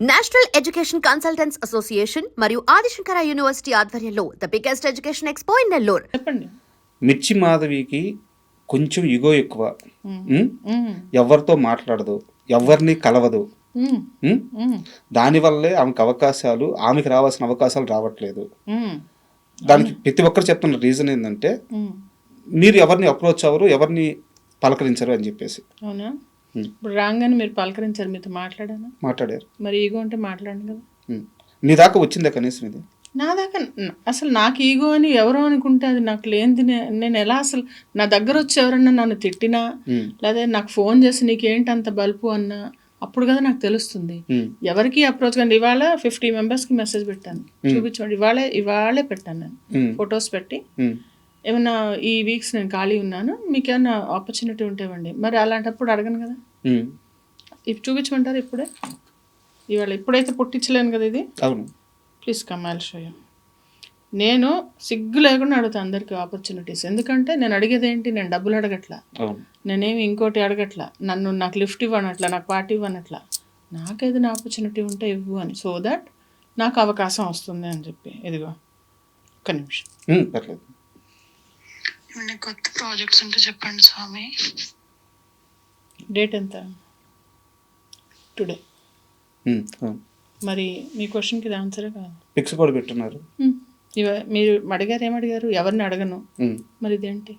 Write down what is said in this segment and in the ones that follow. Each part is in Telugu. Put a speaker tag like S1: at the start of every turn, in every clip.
S1: నేషనల్ ఎడ్యుకేషన్ కన్సల్టెంట్స్ అసోసియేషన్ మరియు ఆదిశంకర యూనివర్సిటీ ఆధ్వర్యంలో the biggest education expo in Nellore
S2: చెప్పండి
S3: మిర్చి మాధవికి కొంచెం ఇగో ఎక్కువ ఉమ్? ఎవరితో మాట్లాడదు ఎవరిని కలవదు. ఉమ్? దానివల్లే ఆమెకు అవకాశాలు ఆమెకి రావాల్సిన అవకాశాలు రావట్లేదు. దానికి ప్రతి ఒక్కరు చెప్తున్న రీజన్ ఏంటంటే. మీరు ఎవరిని అప్రోచ్ అవ్వరు ఎవరిని పలకరించరు అని చెప్పేసి
S2: అవునా. ఇప్పుడు రాగానే మీరు పలకరించారు మీతో మాట్లాడానా
S3: మాట్లాడారు
S2: మరి ఈగో అంటే మాట్లాడండి కదా.
S3: నీ దాకా వచ్చిందా కనీసం ఇది
S2: నా దాకా అసలు నాకు ఈగో అని ఎవరో అనుకుంటే అది నాకు లేనిది నేను ఎలా అసలు నా దగ్గర వచ్చి ఎవరన్నా నన్ను తిట్టినా. లేదా నాకు ఫోన్ చేసి నీకేంటి అంత బల్పు అన్నా అప్పుడు కదా నాకు తెలుస్తుంది. ఎవరికి అప్రోచ్ కానీ ఇవాళ ఫిఫ్టీ మెంబర్స్కి మెసేజ్ పెట్టాను చూపించండి ఇవాళే ఇవాళే పెట్టాను నేను. ఫొటోస్ పెట్టి. ఏమన్నా ఈ వీక్స్ నేను ఖాళీ ఉన్నాను మీకు ఏమన్నా ఆపర్చునిటీ ఉంటే ఇవ్వండి. మరి అలాంటప్పుడు అడగను కదా. ఇప్పుడు చూపించమంటారు ఇప్పుడే? ఇవాళ ఇప్పుడైతే పుట్టించలేను కదా ఇది.
S3: అవును.
S2: ప్లీజ్ కమాల్ షోయ నేను సిగ్గు లేకుండా అడుగుతాను అందరికీ ఆపర్చునిటీస్ ఎందుకంటే నేను అడిగేది ఏంటి? నేను డబ్బులు అడగట్లా. నేనేమి ఇంకోటి అడగట్లా. నన్ను నాకు లిఫ్ట్ ఇవ్వనట్లా నాకు పార్టీ ఇవ్వనట్లా. నాకు ఏదైనా ఆపర్చునిటీ ఉంటే ఇవ్వు అని. సో దట్ నాకు అవకాశం వస్తుంది అని చెప్పి. ఇదిగో ఒక్క నిమిషం.
S3: పర్లేదు.
S4: ఏమైనా కొత్త ప్రాజెక్ట్స్ ఉంటే చెప్పండి స్వామి.
S2: డేట్ ఎంత? టుడే
S3: అవును.
S2: మరి మీ క్వశ్చన్కి ఇది ఆన్సరే కాదు.
S3: పిక్స్ కూడా పెట్టున్నారు
S2: హ్మ్. ఇవ మీరు అడిగారు ఏమడిగారు ఎవరిని అడగను.
S3: ఉమ్.
S2: మరి ఇదేంటి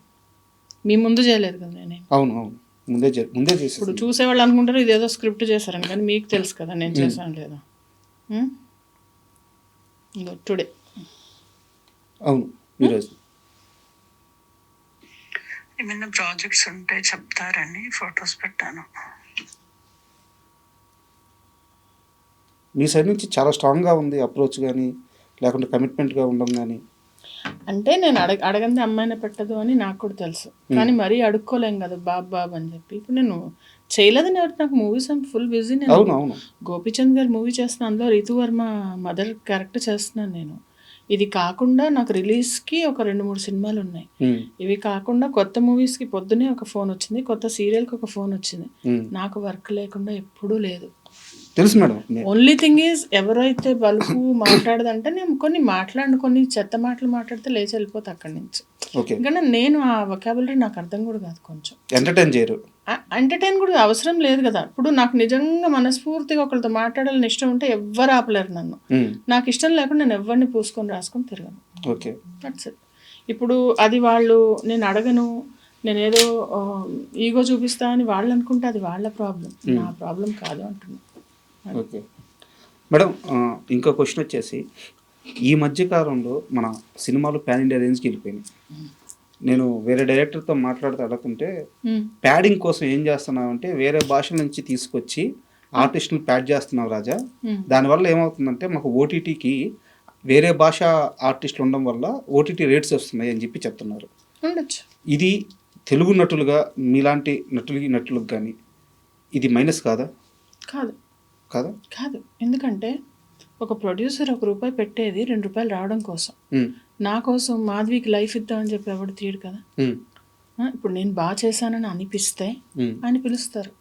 S2: మీ ముందు చేయలేదు కదా నేనే?
S3: అవును అవును. ముందే ముందే చేసి
S2: ఇప్పుడు చూసేవాళ్ళు అనుకుంటారు ఇదేదో స్క్రిప్ట్ చేశారని కానీ మీకు తెలుసు కదా నేను చేశాను లేదా. టుడే
S3: అవును ఈరోజు
S4: ఏమైనా ప్రాజెక్ట్స్ ఉంటే చెప్తారని ఫొటోస్ పెట్టాను.
S3: మీ సైడ్ నుంచి చాలా స్ట్రాంగ్గా ఉంది అప్రోచ్ కానీ లేకుంటే కమిట్మెంట్గా ఉండడం కానీ
S2: అంటే నేను అడగ అడగంది అమ్మాయిని పెట్టదు అని నాకు కూడా తెలుసు. కానీ మరీ అడుక్కోలేం కదా బాబు బాబు అని చెప్పి. ఇప్పుడు నేను చేయలేదని ఎవరు నాకు మూవీస్ అండ్ ఫుల్ బిజీ నేను.
S3: అవును అవును.
S2: గోపీచంద్ గారు మూవీ చేస్తున్నాను అందులో రితు వర్మ మదర్ క్యారెక్టర్ చేస్తున్నాను నేను. ఇది కాకుండా నాకు రిలీజ్కి ఒక రెండు మూడు సినిమాలు ఉన్నాయి. ఇవి కాకుండా కొత్త మూవీస్కి పొద్దునే ఒక ఫోన్ వచ్చింది కొత్త సీరియల్కి ఒక ఫోన్ వచ్చింది. నాకు వర్క్ లేకుండా ఎప్పుడూ లేదు.
S3: తెలుసు మేడం.
S2: ఓన్లీ థింగ్ ఈజ్ ఎవరైతే బలుపు మాట్లాడదంటే నేను కొన్ని మాట్లాడిన కొన్ని చెత్త మాటలు మాట్లాడితే లేచి వెళ్ళిపోతా అక్కడి నుంచి.
S3: ఓకే.
S2: ఎందుకంటే నేను ఆ వొకాబులరీ నాకు అర్థం కూడా కాదు కొంచెం.
S3: ఎంటర్టైన్ చేయరు.
S2: ఎంటర్టైన్ కూడా అవసరం లేదు కదా. ఇప్పుడు నాకు నిజంగా మనస్ఫూర్తిగా ఒకరితో మాట్లాడాలని ఇష్టం ఉంటే ఎవ్వరు ఆపలేరు నన్ను.
S3: ఉమ్,
S2: నాకు ఇష్టం లేకుండా నేను ఎవరిని పూసుకొని రాసుకొని తిరగను.
S3: ఓకే.
S2: దట్స్ ఇట్ ఇప్పుడు అది వాళ్ళు నేను అడగను నేను ఏదో ఈగో చూపిస్తా అని వాళ్ళు అనుకుంటే అది వాళ్ళ ప్రాబ్లం నా ప్రాబ్లం కాదు అంటున్నా.
S3: ఓకే. మేడం ఇంకో క్వశ్చన్ వచ్చేసి ఈ మధ్య కాలంలో మన సినిమాలు ప్యాన్ ఇండియా రేంజ్కి వెళ్ళిపోయినాయి. నేను వేరే డైరెక్టర్తో మాట్లాడుతూ అడుగుతుంటే. ప్యాడింగ్ కోసం ఏం చేస్తున్నావు అంటే వేరే భాషల నుంచి తీసుకొచ్చి ఆర్టిస్టులు ప్యాడ్ చేస్తున్నావు రాజా. దానివల్ల ఏమవుతుందంటే మాకు ఓటీటీకి వేరే భాష ఆర్టిస్టులు ఉండడం వల్ల ఓటీటీ రేట్స్ వస్తున్నాయి అని చెప్పి చెప్తున్నారు. ఇది తెలుగు నటులుగా మీలాంటి నటులకి నటులకు కానీ ఇది మైనస్ కాదా?
S2: కాదు.
S3: కాదా?
S2: కాదు. ఎందుకంటే ఒక ప్రొడ్యూసర్ ఒక రూపాయి పెట్టేది రెండు రూపాయలు రావడం కోసం. నా కోసం మాధవికి లైఫ్ ఇద్దామని చెప్పి ఎవడు తీయడు కదా? ఇప్పుడు నేను బాగా చేశానని అనిపిస్తే అని పిలుస్తారు.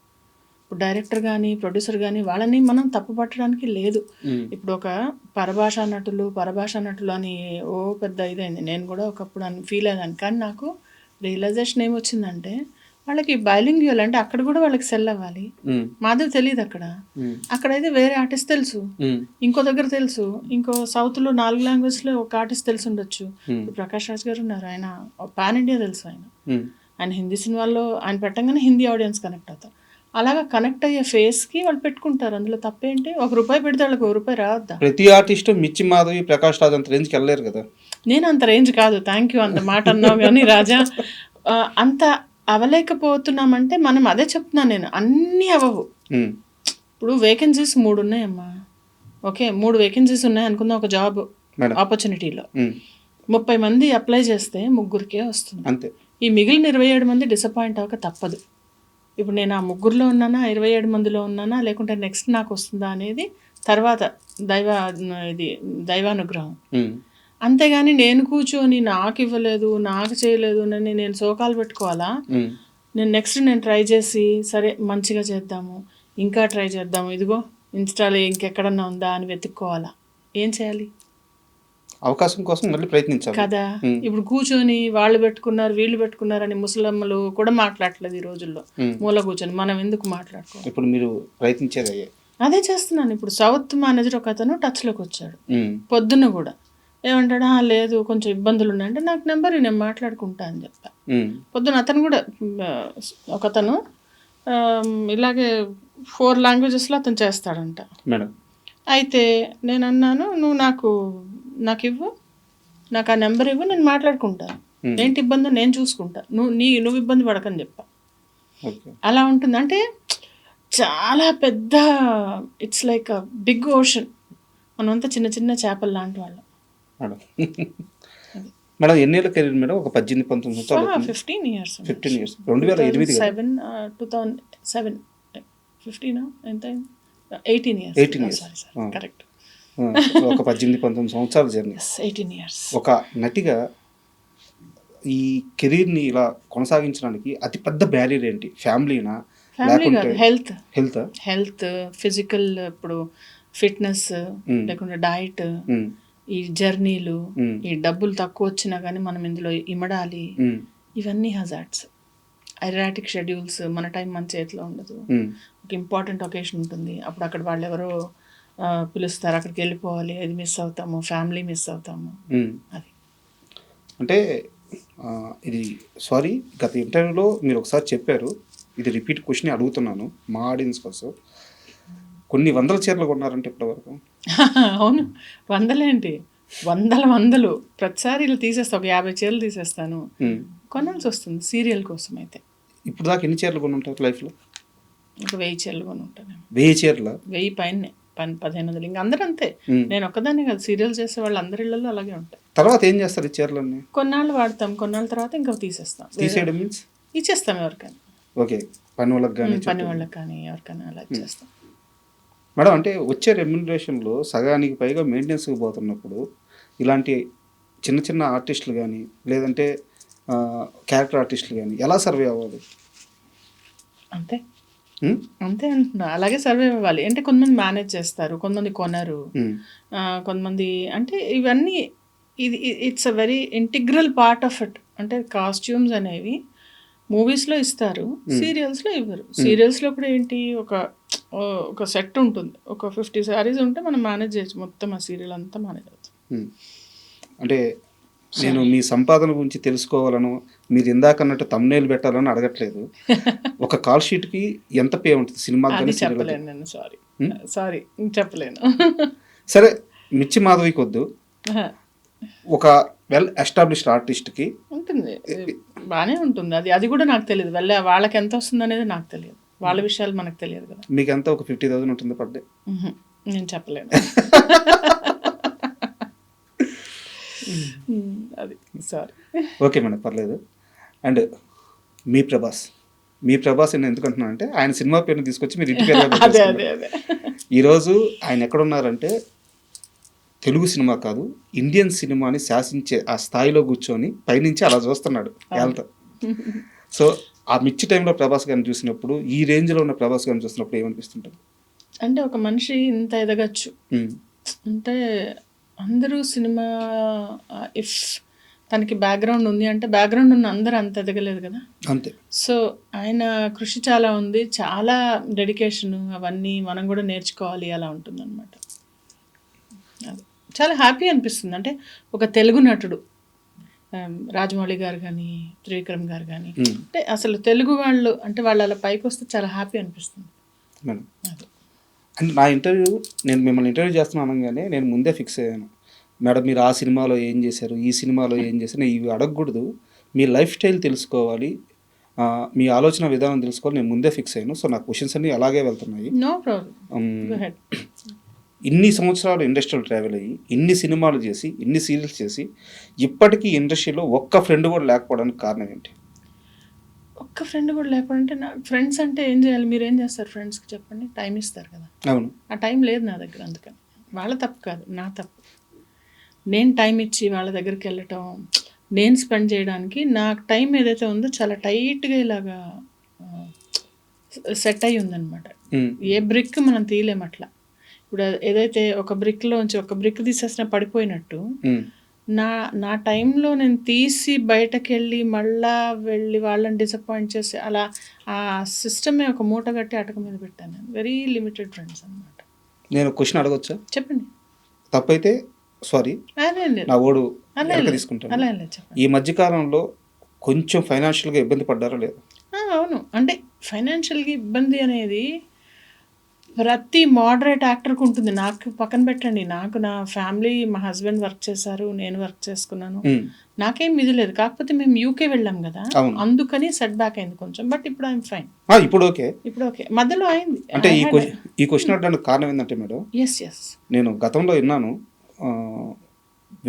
S2: ఇప్పుడు డైరెక్టర్ కానీ ప్రొడ్యూసర్ కానీ వాళ్ళని మనం తప్పు పట్టడానికి లేదు. ఇప్పుడు ఒక పరభాషా నటులు పరభాషా నటులు అని ఓ పెద్ద ఇదైంది. నేను కూడా ఒకప్పుడు అని ఫీల్ అయ్యాను. కానీ నాకు రియలైజేషన్ ఏమొచ్చిందంటే వాళ్ళకి బైలింగ్యువల్ అంటే అక్కడ కూడా వాళ్ళకి సెల్ అవ్వాలి. మాధవ్ తెలియదు అక్కడ. అక్కడైతే వేరే ఆర్టిస్ట్ తెలుసు. ఇంకో దగ్గర తెలుసు. ఇంకో సౌత్లో నాలుగు లాంగ్వేజ్లో ఒక ఆర్టిస్ట్ తెలిసి ఉండొచ్చు. ప్రకాష్ రాజ్ గారు ఉన్నారు. ఆయన పాన్ ఇండియా తెలుసు ఆయన. ఆయన హిందీ సినిమాల్లో ఆయన పెట్టంగానే హిందీ ఆడియన్స్ కనెక్ట్ అవుతారు. అలాగా కనెక్ట్ అయ్యే ఫేస్కి వాళ్ళు పెట్టుకుంటారు. అందులో తప్పేంటి? ఒక రూపాయి పెడితే వాళ్ళకి ఒక రూపాయి రావద్దా?
S3: ప్రతి ఆర్టిస్ట్ మిర్చి మాధవి ప్రకాష్ రాజ్ అంత రేంజ్కి వెళ్ళలేరు కదా.
S2: నేను అంత రేంజ్ కాదు. థ్యాంక్ యూ అంత మాట అన్నావు కానీ రాజా అంత అవలేకపోతున్నామంటే మనం అదే చెప్తున్నాను నేను. అన్నీ అవ్వవు ఇప్పుడు వేకెన్సీస్ మూడు ఉన్నాయమ్మా ఓకే మూడు వేకెన్సీస్ ఉన్నాయి అనుకుందాం ఒక జాబ్ ఆపర్చునిటీలో ముప్పై మంది అప్లై చేస్తే ముగ్గురికే వస్తుంది.
S3: అంతే.
S2: ఈ మిగిలిన ఇరవై ఏడు మంది డిసప్పాయింట్ అవ్వక తప్పదు. ఇప్పుడు నేను ఆ ముగ్గురులో ఉన్నానా ఇరవై ఏడు మందిలో ఉన్నానా లేకుంటే నెక్స్ట్ నాకు వస్తుందా అనేది తర్వాత దైవ ఇది దైవానుగ్రహం. అంతేగాని నేను కూర్చొని నాకు ఇవ్వలేదు నాకు చేయలేదు అని నేను శోకాలు పెట్టుకోవాలా? నేను నెక్స్ట్ నేను ట్రై చేసి సరే మంచిగా చేద్దాము. ఇంకా ట్రై చేద్దాము. ఇదిగో ఇన్స్టాలో ఇంకెక్కడన్నా ఉందా అని వెతుక్కోవాలా? ఏం చేయాలి?
S3: అవకాశం కోసం మళ్ళీ ప్రయత్నించాలి.
S2: కదా. ఇప్పుడు కూర్చొని వాళ్ళు పెట్టుకున్నారు వీళ్ళు పెట్టుకున్నారని ముసలమ్మలు కూడా మాట్లాడలేదు ఈ రోజుల్లో. మూల కూర్చొని మనం ఎందుకు మాట్లాడుకో
S3: ఇప్పుడు మీరు ప్రయత్నించేది
S2: అదే చేస్తున్నాను. ఇప్పుడు సౌత్ మేనేజర్ ఒక అతను టచ్లోకి వచ్చాడు. పొద్దున్న కూడా. ఏమంటాడు? "ఆ, లేదు కొంచెం ఇబ్బందులు ఉన్నాయంటే నాకు నెంబర్ నేను మాట్లాడుకుంటా అని చెప్పా. పొద్దున అతను కూడా ఒక అతను ఇలాగే ఫోర్ లాంగ్వేజెస్లో అతను చేస్తాడంట.
S3: మేడం.
S2: అయితే నేను అన్నాను నువ్వు నాకు నాకు ఇవ్వు నాకు ఆ నెంబర్ ఇవ్వు నేను మాట్లాడుకుంటాను. ఏంటి ఇబ్బందో? నేను చూసుకుంటా. నువ్వు నీ నువ్వు ఇబ్బంది పడకని చెప్పా. అలా ఉంటుంది. అంటే చాలా పెద్ద ఇట్స్ లైక్ బిగ్ ఓషన్. మనమంతా చిన్న చిన్న చేపలు లాంటి వాళ్ళం.
S3: మేడం. మేడం ఎన్ని ఏళ్ళ కెరీర్ మేడం? ఒక పద్దెనిమిది పంతొమ్మిది సంవత్సరాలు
S2: ఫిఫ్టీన్ ఇయర్స్
S3: ఫిఫ్టీన్ ఇయర్స్ రెండు వేల ఎనిమిది
S2: seven two thousand seven fifteen ఎంత eighteen years
S3: 18 years.
S2: Sorry sorry
S3: Ah.
S2: Correct
S3: ఒక పద్దెనిమిది పంతొమ్మిది సంవత్సరాల జర్నీ.
S2: ఎయిటీన్ ఇయర్స్
S3: ఒక నటిగా ఈ కెరీర్ని ఇలా కొనసాగించడానికి అతిపెద్ద బ్యారియర్ ఏంటి? ఫ్యామిలీనా? లేకుంటే
S2: హెల్త్
S3: హెల్త్
S2: హెల్త్ ఫిజికల్ ఇప్పుడు ఫిట్నెస్ లేకుంటే డైట్ ఈ జర్నీలు ఈ డబ్బులు తక్కువ వచ్చినా కానీ మనం ఇందులో ఇమడాలి. ఇవన్నీ హజార్డ్స్ ఐరాటిక్ షెడ్యూల్స్ మన టైం మన చేతిలో ఉండదు. ఒక ఇంపార్టెంట్ ఒకేషన్ ఉంటుంది. అప్పుడు అక్కడ వాళ్ళు ఎవరో పిలుస్తారు. అక్కడికి వెళ్ళిపోవాలి. అది మిస్ అవుతాము. ఫ్యామిలీ మిస్ అవుతాము. అది.
S3: అంటే ఇది సారీ గత ఇంటర్వ్యూలో మీరు ఒకసారి చెప్పారు. ఇది రిపీట్ క్వశ్చన్ అడుగుతున్నాను మా ఆడియన్స్ కోసం. కొన్ని వందల చీరలు కొన్నారంటే ఇప్పటివరకు.
S2: అవును. వందలేంటి? వందల వందలు. ప్రతిసారి ఇలా తీసేస్తా ఒక యాభై చీరలు తీసేస్తాను. కొనాల్సి వస్తుంది సీరియల్ కోసం అయితే
S3: ఇప్పుడు దాకా ఎన్ని చీరలు కొని ఉంటారు లైఫ్లో?
S2: ఒక వెయ్యి చీరలు కొని ఉంటాను
S3: వెయ్యి చీరల?
S2: వెయ్యి పైన పని పదిహేను వందలు. ఇంకా అందరూ అంతే. నేను ఒక్కదాన్ని కాదు సీరియల్ చేసే వాళ్ళు అందరి ఇళ్ళల్లో అలాగే ఉంటాయి
S3: తర్వాత ఏం చేస్తారు ఈ చీరలన్నీ?
S2: కొన్నాళ్ళు వాడతాం కొన్నాళ్ళ తర్వాత ఇంకా తీసేస్తాం.
S3: తీసేయడం మీన్స్
S2: ఇచ్చేస్తాం ఎవరికైనా.
S3: ఓకే. పని వాళ్ళకి కానీ
S2: పని వాళ్ళకి కానీ ఎవరికైనా అలా ఇచ్చేస్తాం.
S3: మేడం అంటే వచ్చే రెమ్యునరేషన్లో సగానికి పైగా మెయింటెనెన్స్కి పోతున్నప్పుడు ఇలాంటి చిన్న చిన్న ఆర్టిస్టులు కానీ లేదంటే క్యారెక్టర్ ఆర్టిస్టులు కానీ ఎలా సర్వే అవ్వాలి?
S2: అంతే? అంతే అంటున్నా. అలాగే సర్వే అవ్వాలి. అంటే కొంతమంది మేనేజ్ చేస్తారు కొంతమంది కొనరు. కొంతమంది అంటే ఇవన్నీ ఇది it's a very integral part of it. అంటే కాస్ట్యూమ్స్ అనేవి మూవీస్లో ఇస్తారు సీరియల్స్లో ఇవ్వరు. సీరియల్స్లో కూడా ఏంటి? ఒక ఒక సెట్ ఉంటుంది. ఒక ఫిఫ్టీ శారీస్ ఉంటే మనం మేనేజ్ చేయొచ్చు. మొత్తం ఆ సీరియల్ అంతా మేనేజ్ అవుతుంది.
S3: అంటే నేను మీ సంపాదన గురించి తెలుసుకోవాలను మీరు ఇందాక అన్నట్టు తమ్నేలు పెట్టాలని అడగట్లేదు. ఒక కాల్ షీట్కి ఎంత పే ఉంటుంది? సినిమా?
S2: చెప్పలేను నేను సారీ సారీ చెప్పలేను.
S3: సరే మిర్చి మాధవికి వద్దు. ఒక వెల్ ఎస్టాబ్లిష్డ్ ఆర్టిస్ట్కి
S2: ఉంటుంది. బాగానే ఉంటుంది. అది అది కూడా నాకు తెలియదు వెళ్ళ వాళ్ళకి ఎంత వస్తుంది అనేది నాకు తెలియదు వాళ్ళ విషయాలు మనకు తెలియదు కదా.
S3: మీకు ఎంత ఒక ఫిఫ్టీ థౌసండ్ ఉంటుంది పర్ డే.
S2: నేను చెప్పలేను. అది సారీ
S3: ఓకే మేడం పర్లేదు. అండ్ మీ ప్రభాస్ మీ ప్రభాస్ నేను ఎందుకు అంటున్నాను అంటే ఆయన సినిమా పేరుని తీసుకొచ్చి మీరు ఇంటి పేరుగా
S2: అదే
S3: పెట్టేసుకున్నారు.
S2: అదే అదే.
S3: ఈరోజు ఆయన ఎక్కడున్నారంటే తెలుగు సినిమా కాదు ఇండియన్ సినిమాని శాసించే ఆ స్థాయిలో కూర్చొని పైనుంచి అలా చూస్తున్నాడు. వెళ్తా సో ఆ మిర్చి టైంలో ప్రభాస్ గారిని చూసినప్పుడు ఈ రేంజ్లో ఉన్న ప్రభాస్ గారిని చూసినప్పుడు ఏమనిపిస్తుంటుంది?
S2: అంటే ఒక మనిషి ఇంత ఎదగచ్చు. అంటే అందరూ సినిమా ఇఫ్ తనకి బ్యాక్గ్రౌండ్ ఉంది అంటే బ్యాక్గ్రౌండ్ ఉన్న అందరూ అంత ఎదగలేదు కదా?
S3: అంతే.
S2: సో ఆయన కృషి చాలా ఉంది. చాలా డెడికేషన్ అవన్నీ మనం కూడా నేర్చుకోవాలి అలా ఉంటుందన్నమాట. అది. చాలా హ్యాపీ అనిపిస్తుంది. అంటే ఒక తెలుగు నటుడు రాజమౌళి గారు కానీ త్రివిక్రమ్ గారు కానీ
S3: ఉమ్,
S2: అంటే అసలు తెలుగు వాళ్ళు అంటే వాళ్ళు అలా పైకి వస్తే చాలా హ్యాపీ అనిపిస్తుంది.
S3: నా ఇంటర్వ్యూ నేను మిమ్మల్ని ఇంటర్వ్యూ చేస్తున్నాను అనగానే నేను ముందే ఫిక్స్ అయ్యాను. మేడం మీరు ఆ సినిమాలో ఏం చేశారు? ఈ సినిమాలో ఏం చేశారు? నేను ఇవి అడగకూడదు. మీ లైఫ్ స్టైల్ తెలుసుకోవాలి. మీ ఆలోచన విధానం తెలుసుకోవాలి. నేను ముందే ఫిక్స్ అయ్యాను. సో నా క్వశ్చన్స్ అన్నీ అలాగే వెళ్తున్నాయి.
S2: No problem
S3: um,
S2: go ahead
S3: ఇన్ని సంవత్సరాలు ఇండస్ట్రీలో ట్రావెల్ అయ్యి ఇన్ని సినిమాలు చేసి ఇన్ని సీరియల్స్ చేసి ఇప్పటికీ ఇండస్ట్రీలో ఒక్క ఫ్రెండ్ కూడా లేకపోవడానికి కారణం ఏంటి?
S2: ఒక్క ఫ్రెండ్ కూడా లేకుంటే నా ఫ్రెండ్స్ అంటే ఏం చేయాలి? మీరు ఏం చేస్తారు ఫ్రెండ్స్కి చెప్పండి? టైం ఇస్తారు కదా.
S3: అవును.
S2: ఆ టైం లేదు నా దగ్గర అందుకని. వాళ్ళ తప్పు కాదు నా తప్పు. నేను టైం ఇచ్చి వాళ్ళ దగ్గరికి వెళ్ళటం నేను స్పెండ్ చేయడానికి నాకు టైం ఏదైతే ఉందో చాలా టైట్గా ఇలాగా సెట్ అయి ఉందన్నమాట.
S3: ఉమ్,
S2: ఏ బ్రిక్ మనం తీయలేం అట్లా. ఇప్పుడు ఏదైతే ఒక బ్రిక్లోంచి ఒక బ్రిక్ తీసేసిన పడిపోయినట్టు నా నా టైంలో నేను తీసి బయటకు వెళ్ళి మళ్ళా వెళ్ళి వాళ్ళని డిసప్పాయింట్ చేసి అలా ఆ సిస్టమే ఒక మూట కట్టి అటక మీద పెట్టాను. వెరీ లిమిటెడ్ ఫ్రెండ్స్ అనమాట
S3: నేను క్వశ్చన్ అడగొచ్చా?
S2: చెప్పండి.
S3: తప్పైతే సారీ నా ఓడు. తీసుకుంటాను. ఈ మధ్యకాలంలో కొంచెం ఫైనాన్షియల్గా ఇబ్బంది పడ్డారా లేదా.
S2: అవును. అంటే ఫైనాన్షియల్గా ఇబ్బంది అనేది ప్రతి మోడరేట్ యాక్టర్కి ఉంటుంది. నాకు పక్కన పెట్టండి. నాకు నా ఫ్యామిలీ మా హస్బెండ్ వర్క్ చేశారు. నేను వర్క్ చేసుకున్నాను. నాకేం ఇది లేదు. కాకపోతే మేము యూకే వెళ్ళాం కదా. అందుకని సెట్ బ్యాక్ అయింది కొంచెం. బట్ ఇప్పుడు ఐఎమ్ ఫైన్
S3: ఇప్పుడు ఓకే
S2: ఇప్పుడు ఓకే మధ్యలో అయింది.
S3: అంటే ఈ క్వశ్చన్ ఈ క్వశ్చన్ అడగడానికి కారణం ఏంటంటే మేడం
S2: ఎస్ ఎస్
S3: నేను గతంలో విన్నాను.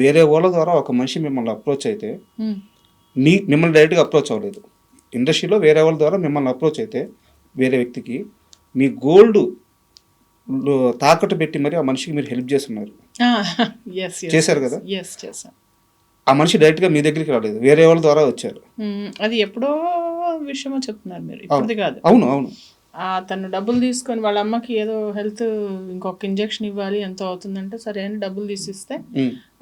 S3: వేరే వాళ్ళ ద్వారా ఒక మనిషి మిమ్మల్ని అప్రోచ్ అయితే మీ మిమ్మల్ని డైరెక్ట్గా అప్రోచ్ అవ్వలేదు. ఇండస్ట్రీలో వేరే వాళ్ళ ద్వారా మిమ్మల్ని అప్రోచ్ అయితే వేరే వ్యక్తికి మీ గోల్డ్ తాకట్టు పెట్టి మరి ఆ మనిషికి మీరు హెల్ప్ చేస్తున్నారు. చేశారు కదా? ఆ మనిషి డైరెక్ట్గా మీ దగ్గరికి రాలేదు. వేరే వాళ్ళ ద్వారా వచ్చారు.
S2: అది ఎప్పుడో విషయమో చెప్తున్నారు మీరు. ఇప్పుడుది కాదు.
S3: అవును అవును.
S2: ఆ తను డబ్బులు తీసుకొని వాళ్ళ అమ్మకి ఏదో హెల్త్ ఇంకొక ఇంజెక్షన్ ఇవ్వాలి ఎంతో అవుతుందంటే సరే అని డబ్బులు తీసిస్తే.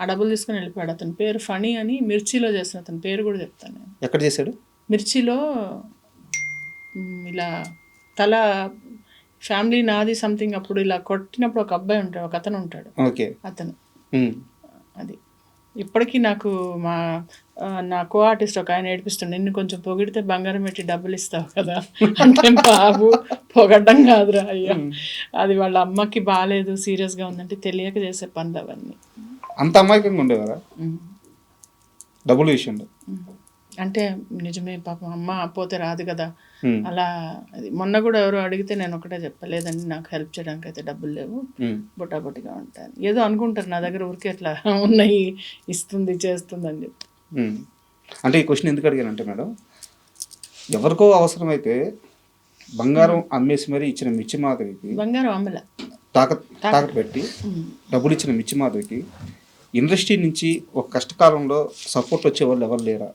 S2: ఆ డబ్బులు తీసుకొని వెళ్ళిపోయాడు. అతని పేరు ఫణి అని మిర్చిలో చేసిన అతని పేరు కూడా చెప్తాను
S3: ఎక్కడ చేశాడు?
S2: మిర్చిలో ఇలా తల ఫ్యామిలీ నాది సంథింగ్ అప్పుడు ఇలా కొట్టినప్పుడు ఒక అబ్బాయి ఉంటాడు ఒక అతను ఉంటాడు.
S3: ఓకే.
S2: అతను. అది. ఇప్పటికీ నాకు మా నా కో ఆర్టిస్ట్ ఒక ఆయన ఏడిపిస్తుండే నిన్ను కొంచెం పొగిడితే బంగారం పెట్టి డబ్బులు ఇస్తావు కదా. అంటే బాబు పొగడ్డం కాదురా అయ్యా. అది వాళ్ళ అమ్మకి బాగాలేదు సీరియస్గా ఉందంటే తెలియక చేసే పనులు అవన్నీ.
S3: అంత అమాయకంగా ఉండేవారా. డబ్బుల విషయంలో.
S2: అంటే నిజమే పాపం అమ్మ పోతే రాదు కదా. అలా అది మొన్న కూడా ఎవరో అడిగితే నేను ఒకటే చెప్పలేదండి నాకు హెల్ప్ చేయడానికి అయితే డబ్బులు లేవు. బొటాబొటిగా ఉంటాను. ఏదో అనుకుంటారు నా దగ్గర ఊరికే అట్లా ఉన్నాయి ఇస్తుంది చేస్తుంది అని చెప్పి.
S3: అంటే ఈ క్వశ్చన్ ఎందుకు అడిగానంటే మేడం ఎవరికో అవసరమైతే బంగారం అమ్మేసి మరీ ఇచ్చిన మిచ్చి మాధవికి
S2: బంగారం అమ్మల.
S3: తాకత్ తాకట్టు పెట్టి డబ్బులు ఇచ్చిన మిచ్చి మాధవికి ఇండస్ట్రీ నుంచి ఒక కష్టకాలంలో సపోర్ట్ వచ్చే వాళ్ళు ఎవరు లేరా?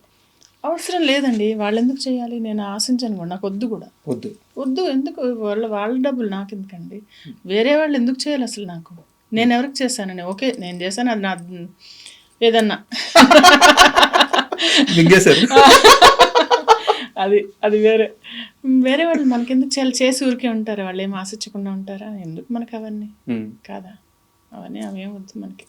S2: అవసరం లేదండి. వాళ్ళు ఎందుకు చేయాలి? నేను ఆశించను కూడా. నాకు వద్దు కూడా.
S3: వద్దు.
S2: వద్దు. ఎందుకు? వాళ్ళ వాళ్ళ డబ్బులు నాకు ఎందుకండి వేరే వాళ్ళు ఎందుకు చేయాలి అసలు నాకు? నేను ఎవరికి చేశానని ఓకే నేను చేశాను. అది నా ఏదన్నా. అది అది వేరే. వేరే వాళ్ళు మనకెందుకు చేయాలి? చేసి ఊరికే ఉంటారు? వాళ్ళు ఏం ఆశించకుండా ఉంటారా? ఎందుకు మనకు అవన్నీ. కాదా? అవన్నీ అవేం వద్దు మనకి.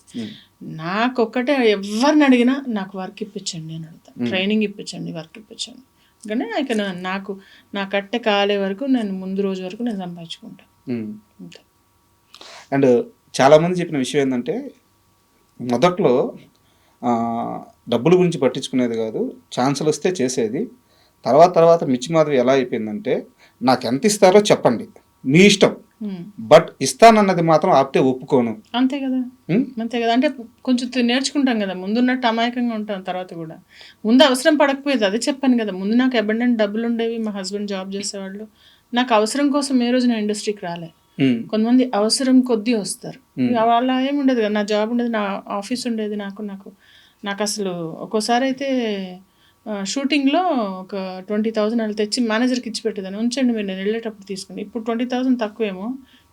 S2: నాకు ఒక్కటే ఎవరిని అడిగినా నాకు వర్క్ ఇప్పించండి అని అడుగుతాను ట్రైనింగ్ ఇప్పించండి వర్క్ ఇప్పించండి. కానీ ఇక నాకు నా కట్టె కాలే వరకు నేను ముందు రోజు వరకు నేను సంపాదించుకుంటాను. అంతే.
S3: అండ్ చాలామంది చెప్పిన విషయం ఏంటంటే మొదట్లో డబ్బుల గురించి పట్టించుకునేది కాదు ఛాన్సులు వస్తే చేసేది. తర్వాత తర్వాత మిచ్చి మాధవి ఎలా అయిపోయిందంటే నాకు ఎంత ఇస్తారో చెప్పండి. మీ ఇష్టం. బట్ ఇస్తానన్నది మాత్రం ఆపితే ఒప్పుకోను.
S2: అంతే కదా?
S3: ఉమ్?
S2: అంతే కదా? అంటే కొంచెం నేర్చుకుంటాం కదా? ముందున్నట్టు అమాయకంగా ఉంటాం తర్వాత కూడా. ముందు అవసరం పడకపోయేది అదే చెప్పాను కదా. ముందు నాకు అబండెంట్ డబ్బులు ఉండేవి మా హస్బెండ్ జాబ్ చేసేవాళ్ళు. నాకు అవసరం కోసం ఏ రోజు నేను ఇండస్ట్రీకి రాలే.
S3: ఉమ్.
S2: కొంతమంది అవసరం కొద్దీ వస్తారు. వాళ్ళ ఏమి ఉండదు కదా? నా జాబ్ ఉండేది నా ఆఫీస్ ఉండేది నాకు నాకు నాకు అసలు ఒక్కోసారి అయితే షూటింగ్లో ఒక ట్వంటీ థౌసండ్ అలా తెచ్చి మేనేజర్కి ఇచ్చి పెట్టేదాన్ని. ఉంచండి మీరు నేను వెళ్ళేటప్పుడు తీసుకుని ఇప్పుడు ట్వంటీ థౌసండ్ తక్కువేమో.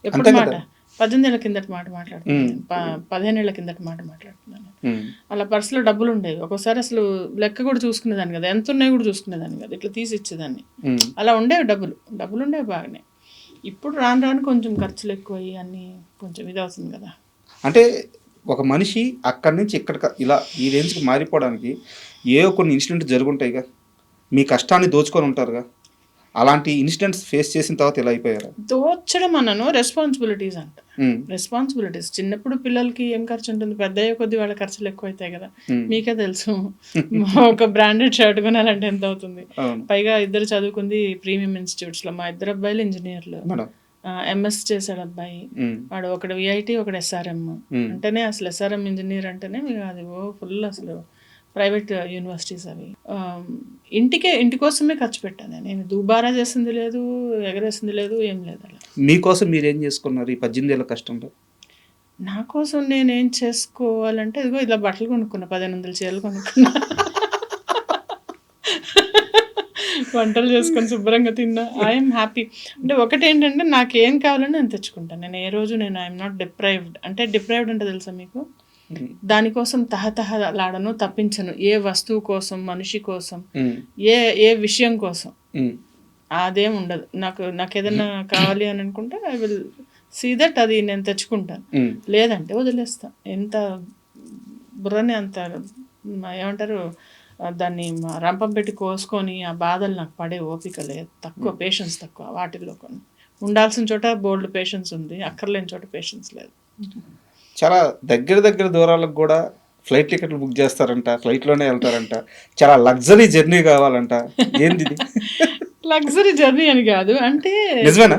S2: ఎప్పుడు మాట. పద్దెనిమిది ఏళ్ళ కిందటి మాట మాట్లాడుతున్నాను పదిహేను ఏళ్ళ కిందటి మాట మాట్లాడుతున్నాను. అలా పర్సులో డబ్బులు ఉండేవి. ఒక్కోసారి అసలు లెక్క కూడా చూసుకునేదాన్ని కదా. ఎంత ఉన్నాయి కూడా చూసుకునేదాన్ని కదా. ఇట్లా తీసి ఇచ్చేదాన్ని. అలా ఉండేవి డబ్బులు. డబ్బులు ఉండేవి బాగానే. ఇప్పుడు రాను రాను కొంచెం ఖర్చులు ఎక్కువయ్యి అన్నీ కొంచెం ఇది అవుతుంది కదా.
S3: అంటే ఒక మనిషి అక్కడి నుంచి ఇక్కడ ఇలా ఈ రేంజ్కి మారిపోవడానికి ఏ కొన్ని ఇన్సిడెంట్ జరుగుంటాయిగా. మీ కష్టాన్ని దోచుకొని ఉంటారుగా. అలాంటి ఇన్సిడెంట్స్ ఫేస్ చేసిన తర్వాత ఇలా అయిపోయారా?
S2: దోచడం అన్నను రెస్పాన్సిబిలిటీస్ అంట. రెస్పాన్సిబిలిటీస్. చిన్నప్పుడు పిల్లలకి ఏం ఖర్చు ఉంటుంది? పెద్ద కొద్ది వాళ్ళ ఖర్చులు ఎక్కువ అవుతాయి కదా. మీకే తెలుసు. ఒక బ్రాండెడ్ షర్ట్ కొనాలంటే ఎంత అవుతుంది? పైగా ఇద్దరు చదువుకుంది ప్రీమియం ఇన్స్టిట్యూట్స్లో. మా ఇద్దరు అబ్బాయిలు ఇంజనీర్లు. ఎంఎస్ చేశాడు అబ్బాయి. వాడు ఒకడు విఐటి ఒకడు ఎస్ఆర్ఎం. అంటేనే అసలు ఎస్ఆర్ఎం ఇంజనీర్ అంటేనే మీకు అది ఓ ఫుల్ అసలు ప్రైవేట్ యూనివర్సిటీస్ అవి. ఆమ్, ఇంటికే ఇంటి కోసమే ఖర్చు పెట్టాను నేను. దుబారా చేసింది లేదు ఎగరేసింది లేదు ఏం లేదు అలా.
S3: మీకోసం మీరు ఏం చేసుకున్నారు ఈ పద్దెనిమిది ఏళ్ళ కష్టంలో?
S2: నా కోసం నేనేం చేసుకోవాలంటే ఇదిగో ఇలా బట్టలు కొనుక్కున్నా పదిహేను వందల చీరలు కొనుక్కున్నా. వంటలు చేసుకొని శుభ్రంగా తిన్నా. ఐఎమ్ హ్యాపీ అంటే ఒకటేంటంటే నాకు ఏం కావాలని నేను తెచ్చుకుంటాను. నేను ఏ రోజు నేను ఐఎమ్ నాట్ డిప్రైవ్డ్ అంటే డిప్రైవ్డ్ అంటే తెలుసా మీకు? దానికోసం తహతహలాడను తప్పించను. ఏ వస్తువు కోసం మనిషి కోసం ఏ ఏ విషయం కోసం. అదేం ఉండదు. నాకు నాకు ఏదైనా కావాలి అని అనుకుంటే ఐ విల్ సీ దట్ అది నేను తెచ్చుకుంటాను. లేదంటే వదిలేస్తా. ఎంత బుర్రని అంత ఏమంటారు దాన్ని రంపం పెట్టి కోసుకొని ఆ బాధలు నాకు పడే ఓపిక లేదు. తక్కువ పేషెన్స్ తక్కువ. వాటిల్లో కొన్ని. ఉండాల్సిన చోట బోల్డ్ పేషెన్స్ ఉంది. అక్కర్లేని చోట పేషెన్స్ లేదు.
S3: చాలా దగ్గర దగ్గర దూరాలకు కూడా ఫ్లైట్ టికెట్లు బుక్ చేస్తారంట ఫ్లైట్లోనే వెళ్తారంట. చాలా లగ్జరీ జర్నీ కావాలంట. ఏంది
S2: లగ్జరీ జర్నీ అని కాదు అంటే
S3: నిజమేనా?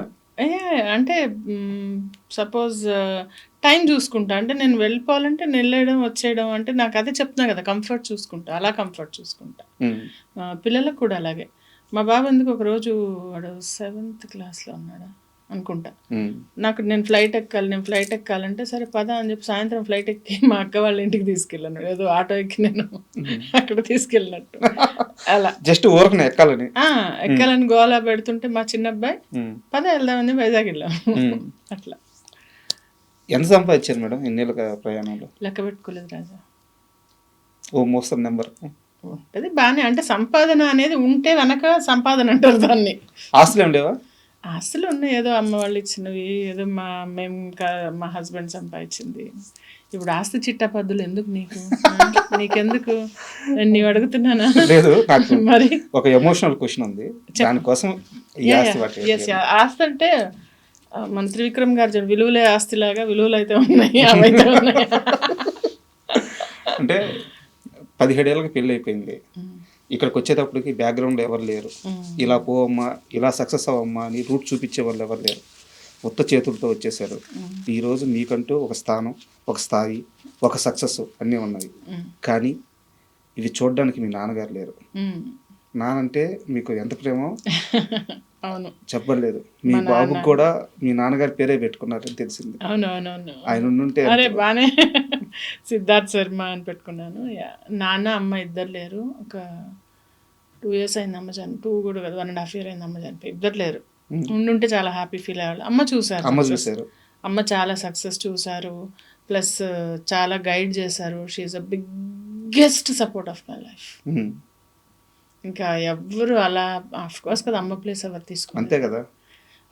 S2: అంటే సపోజ్ టైం చూసుకుంటా. అంటే నేను వెళ్ళిపోవాలంటే వెళ్ళడం వచ్చేయడం అంటే నాకు అదే చెప్తున్నా కదా కంఫర్ట్ చూసుకుంటా అలా కంఫర్ట్ చూసుకుంటా. పిల్లలకు కూడా అలాగే. మా బాబు ఎందుకు ఒక రోజు వాడు సెవెంత్ క్లాస్లో ఉన్నాడా? అనుకుంటా. నాకు నేను ఫ్లైట్ ఎక్కాలి నేను ఫ్లైట్ ఎక్కాలంటే సరే పద అని చెప్పి సాయంత్రం ఫ్లైట్ ఎక్కి మా అక్క వాళ్ళ ఇంటికి తీసుకెళ్ళాను. ఏదో ఆటో ఎక్కి నేను అక్కడ తీసుకెళ్ళినట్టు. అలా.
S3: జస్ట్ ఊరకనే ఎక్కాలని.
S2: ఆ, ఎక్కాలని గోలా పెడుతుంటే మా చిన్న అబ్బాయి పద వెళ్దామని వైజాగ్ వెళ్ళాము. అట్లా.
S3: ఎంత సంపాదించారు మేడం ఎన్నేళ్ళ ప్రయాణంలో?
S2: లెక్క పెట్టుకోలేదు రాజా.
S3: ఓ మోస్తరు నెంబర్.
S2: ఉంటుంది బాగానే అంటే సంపాదన అనేది ఉంటే వెనక సంపాదన అంటారు దాన్ని.
S3: ఆస్తులు లేవా?
S2: ఆస్తులు ఉన్నాయి ఏదో అమ్మ వాళ్ళు ఇచ్చినవి ఏదో మా మేము మా హస్బెండ్ సంపాదించింది. ఇప్పుడు ఆస్తి చిట్టా పద్దులు ఎందుకు నీకు? నీకెందుకు? నేను నీవు అడుగుతున్నానా?
S3: లేదు
S2: మరి?
S3: ఒక ఎమోషనల్ క్వశ్చన్ ఉంది. దానికోసం ఆస్తి
S2: ఆస్తి అంటే ఆ, మన త్రివిక్రమ్ గారు విలువలే ఆస్తిలాగా విలువలు అయితే ఉన్నాయి అవైతే ఉన్నాయి.
S3: అంటే పదిహేడేళ్ళకి పెళ్ళి అయిపోయింది ఇక్కడికి వచ్చేటప్పటికి బ్యాక్గ్రౌండ్ ఎవరు లేరు. ఇలా పోవమ్మా ఇలా సక్సెస్ అవ్వమ్మా అని రూట్ చూపించే వాళ్ళు ఎవరు లేరు. ఉత్త చేతులతో వచ్చేసారు ఈరోజు మీకంటూ ఒక స్థానం ఒక స్థాయి ఒక సక్సెస్ అన్నీ ఉన్నాయి కానీ ఇవి చూడడానికి మీ నాన్నగారు లేరు. నానంటే మీకు ఎంత ప్రేమో?
S2: అవును.
S3: చెప్పలేదు. మీ బాబుకి కూడా మీ నాన్నగారి పేరే పెట్టుకున్నారని తెలిసింది.
S2: అవును అవును అవును.
S3: ఆయన
S2: బానే. సిద్ధార్థ్ శర్మ అని పెట్టుకున్నాను. నాన్న అమ్మ ఇద్దరు లేరు. ఒక టూ ఇయర్స్ అయింది అమ్మ చని టూ కూడా కదా వన్ అండ్ హాఫ్ ఇయర్ అయింది అమ్మ చనిపోయి ఇద్దరు లేరు. ఉండుంటే చాలా హ్యాపీ ఫీల్ అయ్యేవాళ్ళు. అమ్మ చూసారు
S3: అమ్మ. చూశారు.
S2: అమ్మ చాలా సక్సెస్ చూసారు ప్లస్ చాలా గైడ్ చేశారు. She a biggest support of my life ఇంకా ఎవ్వరు అలా ఆఫ్ కోర్స్ కదా అమ్మ ప్లేస్ ఎవరు తీసుకున్నారు?
S3: అంతే కదా.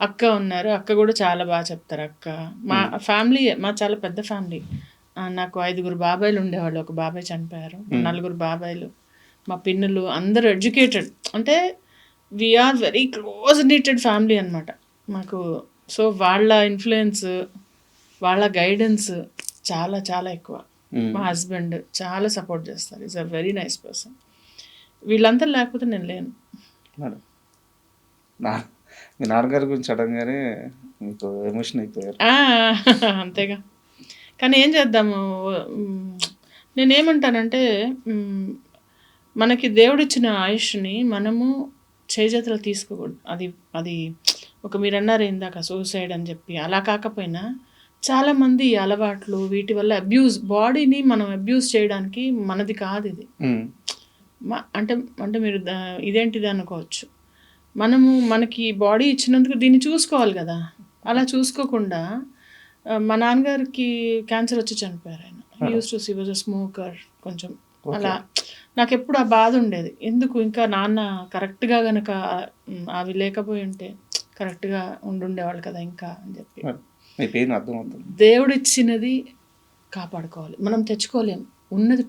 S2: అక్క ఉన్నారు. అక్క కూడా చాలా బాగా చెప్తారు అక్క. మా ఫ్యామిలీ మా చాలా పెద్ద ఫ్యామిలీ నాకు ఐదుగురు బాబాయిలు ఉండేవాళ్ళు. ఒక బాబాయ్ చనిపోయారు నలుగురు బాబాయిలు మా పిన్నులు అందరూ ఎడ్యుకేటెడ్. అంటే we're very close knitted family అన్నమాట. మాకు సో వాళ్ళ ఇన్ఫ్లుయెన్స్ వాళ్ళ గైడెన్స్ చాలా చాలా ఎక్కువ.
S3: ఉమ్.
S2: మా హస్బెండ్ చాలా సపోర్ట్ చేస్తారు. Is a very nice person వీళ్ళంతా లేకపోతే నేను లేను.
S3: మీ నాన్నగారి గురించి అడగగానే మీకు ఎమోషన్ అయిపోయారు.
S2: అంతేగా. కానీ ఏం చేద్దాము? నేనేమంటానంటే మనకి దేవుడిచ్చిన ఆయుష్ని మనము చేజేతలు తీసుకోకూడదు. అది అది ఒక మీరు అన్నారు ఇందాక సూసైడ్ అని చెప్పి. అలా కాకపోయినా చాలామంది అలవాట్లు వీటి వల్ల అబ్యూస్ బాడీని మనం అబ్యూస్ చేయడానికి మనది కాదు ఇది. అంటే అంటే మీరు ఇదేంటిది అనుకోవచ్చు. మనము మనకి బాడీ ఇచ్చినందుకు దీన్ని చూసుకోవాలి కదా? అలా చూసుకోకుండా మా నాన్నగారికి క్యాన్సర్ వచ్చి చనిపోయారు ఆయన. Use to see was a smoker కొంచెం. అలా నాకు ఎప్పుడు ఆ బాధ ఉండేది. ఎందుకు? ఇంకా నాన్న కరెక్ట్గా గనక అవి లేకపోయి ఉంటే కరెక్ట్గా ఉండుండేవాళ్ళు కదా ఇంకా అని చెప్పి. దేవుడిచ్చినది కాపాడుకోవాలి. మనం తెచ్చుకోలేం. ఉన్నది